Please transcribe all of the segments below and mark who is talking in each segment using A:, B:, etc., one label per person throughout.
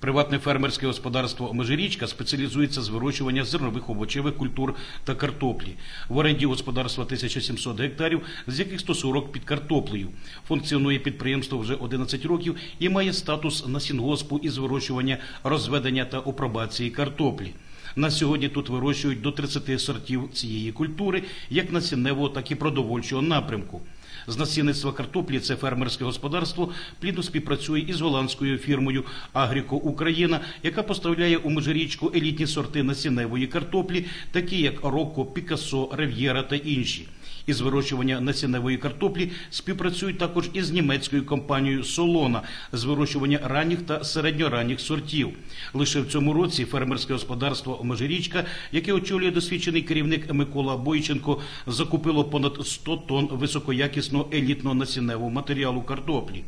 A: Приватне фермерське господарство Межирічка спеціалізується з вирощування зернових овочевих культур та картоплі. В оренді господарства 1700 гектарів, з яких 140 під картоплею. Функціонує підприємство вже 11 років і має статус насінгоспу із вирощування, розведення та опробації картоплі. На сьогодні тут вирощують до 30 сортів цієї культури, як насінневого, так і продовольчого напрямку. З насінництва картоплі це фермерське господарство плідно співпрацює із голландською фірмою Агріко Україна, яка поставляє у межирічку елітні сорти насінневої картоплі, такі як Рокко, Пікасо, Рев'єра та інші. Із вирощування насінневої картоплі співпрацюють також із німецькою компанією Солона з вирощування ранніх та середньоранніх сортів. Лише в цьому році фермерське господарство Межирічка, яке очолює досвідчений керівник Микола Бойченко, закупило понад 100 тонн високоякісного елітного насінневого матеріалу картоплі.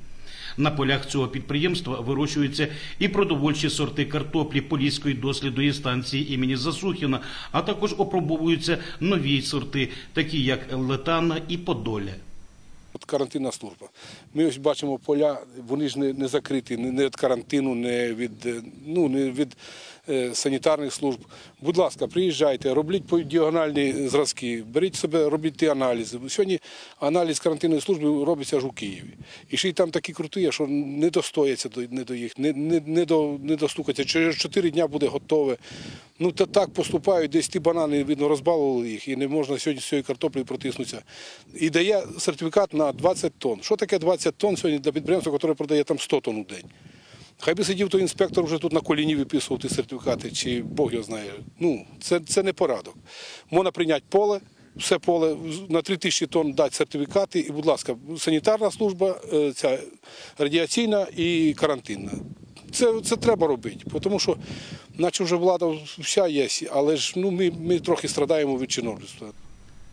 A: На полях цього підприємства вирощуються і продовольчі сорти картоплі Поліської дослідної станції імені Засухіна, а також опробовуються нові сорти, такі як Летана і Подолля.
B: От карантинна служба. Ми ось бачимо поля, вони ж не, не закриті не, від карантину, не від, е, ну, не від санітарних служб. Будь ласка, приїжджайте, робіть діагональні зразки, беріть себе, робіть ті аналізи. Сьогодні аналіз карантинної служби робиться аж у Києві. І ще й там такі круті, що не достояться до, не до їх, не, не, не, до, не достукаться. Через 4 дня буде готове. Ну та так поступають, десь ті банани, видно, розбалували їх, і не можна сьогодні з цією картоплею протиснутися. І дає сертифікат на 20 тонн. Що таке 20 тонн сьогодні для підприємства, яке продає там 100 тонн у день? Хай би сидів той інспектор вже тут на коліні виписував ті сертифікати, чи Бог його знає. Ну, це, це не порядок. Можна прийняти поле, все поле на 3 тисячі тонн дати сертифікати, і, будь ласка, санітарна служба, е, ця радіаційна і карантинна. Це, це треба робити, тому що, наче вже влада вся є, але ж ну, ми, ми трохи страдаємо від чиновництва.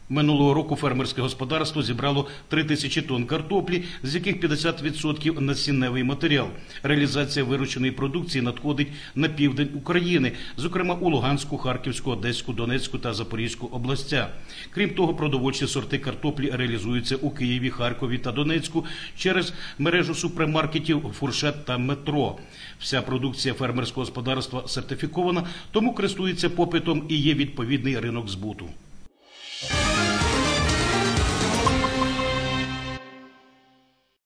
A: Минулого року фермерське господарство зібрало 3 тисячі тонн картоплі, з яких 50% насінневий матеріал. Реалізація вирученої продукції надходить на південь України, зокрема у Луганську, Харківську, Одеську, Донецьку та Запорізьку областя. Крім того, продовольчі сорти картоплі реалізуються у Києві, Харкові та Донецьку через мережу супермаркетів Фуршет та Метро. Вся продукція фермерського господарства сертифікована, тому користується попитом і є відповідний ринок збуту.